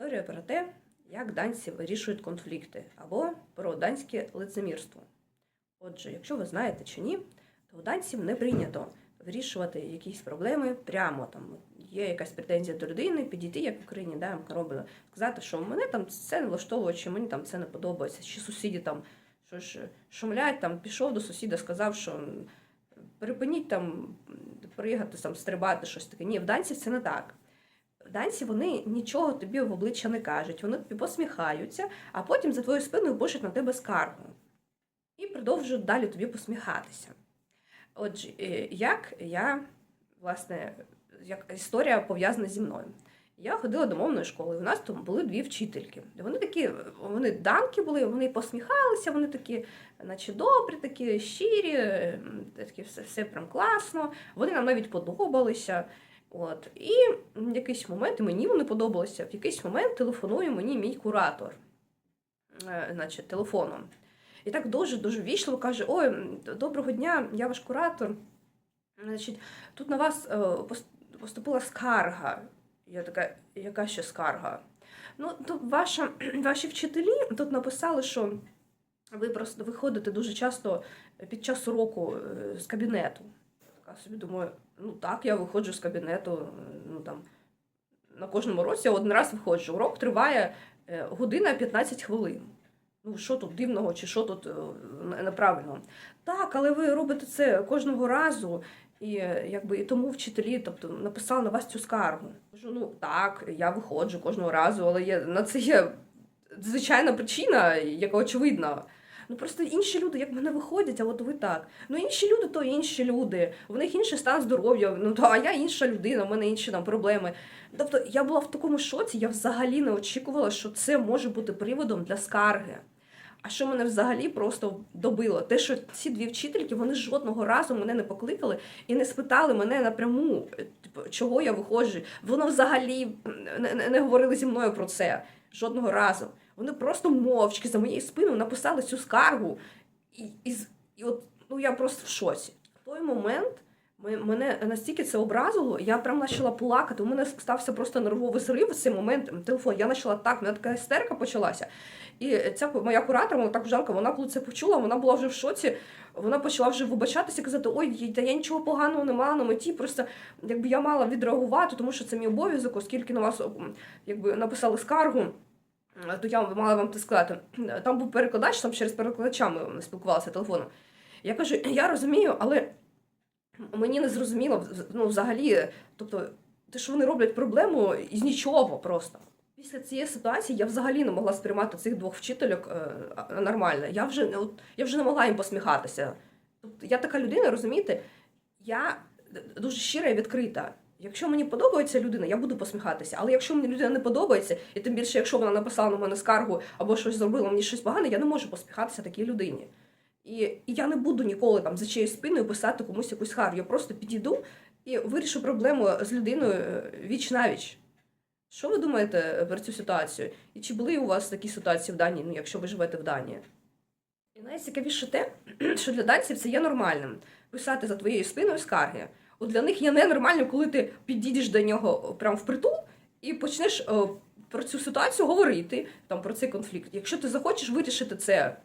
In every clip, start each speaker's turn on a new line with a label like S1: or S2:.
S1: Історія про те, як данці вирішують конфлікти, або про данське лицемірство. Отже, якщо ви знаєте чи ні, то у данців не прийнято вирішувати якісь проблеми прямо. Там є якась претензія до людини, підійти, як в Україні, да, робили, сказати, що мене там це не влаштовує, чи мені там це не подобається, чи сусіді там що ж шумлять, там пішов до сусіда, сказав, що припиніть там пригати, там, стрибати, щось таке. Ні, в данців це не так. Данці вони нічого тобі в обличчя не кажуть, вони тобі посміхаються, а потім за твою спиною пишуть на тебе скаргу і продовжують далі тобі посміхатися. Отже, е, як я, власне, як історія пов'язана зі мною. Я ходила до мовної школи, і в нас там були дві вчительки. Вони такі, вони данки були, вони посміхалися, вони такі, наче добрі, такі щирі, такі все, все прям класно. Вони нам навіть подобалися. От. І в якийсь момент, і мені вони подобалися, в якийсь момент телефонує мені мій куратор, е, значить, телефоном. І так дуже-дуже вічливо каже: Ой, доброго дня, я ваш куратор. Значить, тут на вас е, поступила скарга. Я така, яка ще скарга? Ну, то ваша, ваші вчителі тут написали, що ви просто виходите дуже часто під час уроку е, з кабінету. Така собі думаю, ну так, я виходжу з кабінету, е, ну там на кожному році я один раз виходжу. Урок триває е, година 15 хвилин. Ну, що тут дивного, чи що тут е, неправильно? Так, але ви робите це кожного разу, і якби і тому вчителі, тобто, написали на вас цю скаргу. Кажу, ну так, я виходжу кожного разу, але є на це є звичайна причина, яка очевидна. Ну просто інші люди, як мене виходять, а от ви так. Ну інші люди, то інші люди. В них інший стан здоров'я. Ну а я інша людина, в мене інші там проблеми. Тобто я була в такому шоці, я взагалі не очікувала, що це може бути приводом для скарги. А що мене взагалі просто добило? Те, що ці дві вчительки вони жодного разу мене не покликали і не спитали мене напряму, е, типу, чого я виходжу. Воно взагалі не говорили зі мною про це жодного разу. Вони просто мовчки за моєю спиною написали цю скаргу. І, і, і от ну я просто в шоці. В той момент мене настільки це образило, я прям почала плакати. У мене стався просто нервовий зрив в цей момент. Телефон. Я почала так, мене така істерика почалася. І ця моя куратор, вона так жалко, вона коли це почула, вона була вже в шоці. Вона почала вже вибачатися, казати: Ой, та я нічого поганого не мала на меті. Просто якби я мала відреагувати, тому що це мій обов'язок, оскільки на вас якби написали скаргу. Е, То я мала вам це сказати. Там був перекладач, там через перекладача ми спілкувалися телефоном. Я кажу, я розумію, але мені не зрозуміло ну, взагалі, тобто, те, що вони роблять проблему із нічого просто. Після цієї ситуації я взагалі не могла сприймати цих двох вчительок е, нормально. Я вже, я вже не могла їм посміхатися. Тобто, я така людина, розумієте, я дуже щира і відкрита. Якщо мені подобається людина, я буду посміхатися. Але якщо мені людина не подобається, і тим більше, якщо вона написала на мене скаргу або щось зробила мені щось погане, я не можу посміхатися такій людині. І, і я не буду ніколи там за чиєю спиною писати комусь якусь скаргу. Я просто підійду і вирішу проблему з людиною е, віч навіч. Що ви думаєте про цю ситуацію? І чи були у вас такі ситуації в Данії, ну, якщо ви живете в Данії? І найцікавіше те, що для данців це є нормальним писати за твоєю спиною скарги. От для них є ненормальним, коли ти підійдеш до нього прямо впритул і почнеш е, про цю ситуацію говорити, там, про цей конфлікт. Якщо ти захочеш вирішити це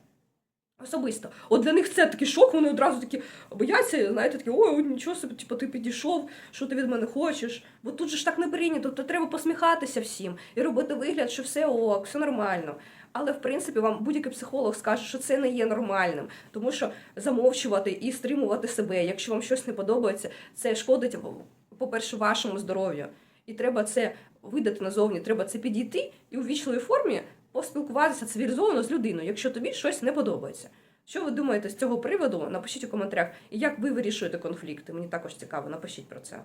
S1: особисто. От для них це такий шок, вони одразу такі бояться, знаєте, такі, ой, ой, нічого собі, типу, ти підійшов, що ти від мене хочеш. Бо тут же ж так не прийнято, то треба посміхатися всім і робити вигляд, що все ок, все нормально. Але в принципі вам будь-який психолог скаже, що це не є нормальним, тому що замовчувати і стримувати себе, якщо вам щось не подобається, це шкодить, по-перше, вашому здоров'ю. І треба це видати назовні, треба це підійти і у вічливій формі поспілкуватися цивілізовано з людиною, якщо тобі щось не подобається. Що ви думаєте з цього приводу? Напишіть у коментарях. І як ви вирішуєте конфлікти? Мені також цікаво, напишіть про це.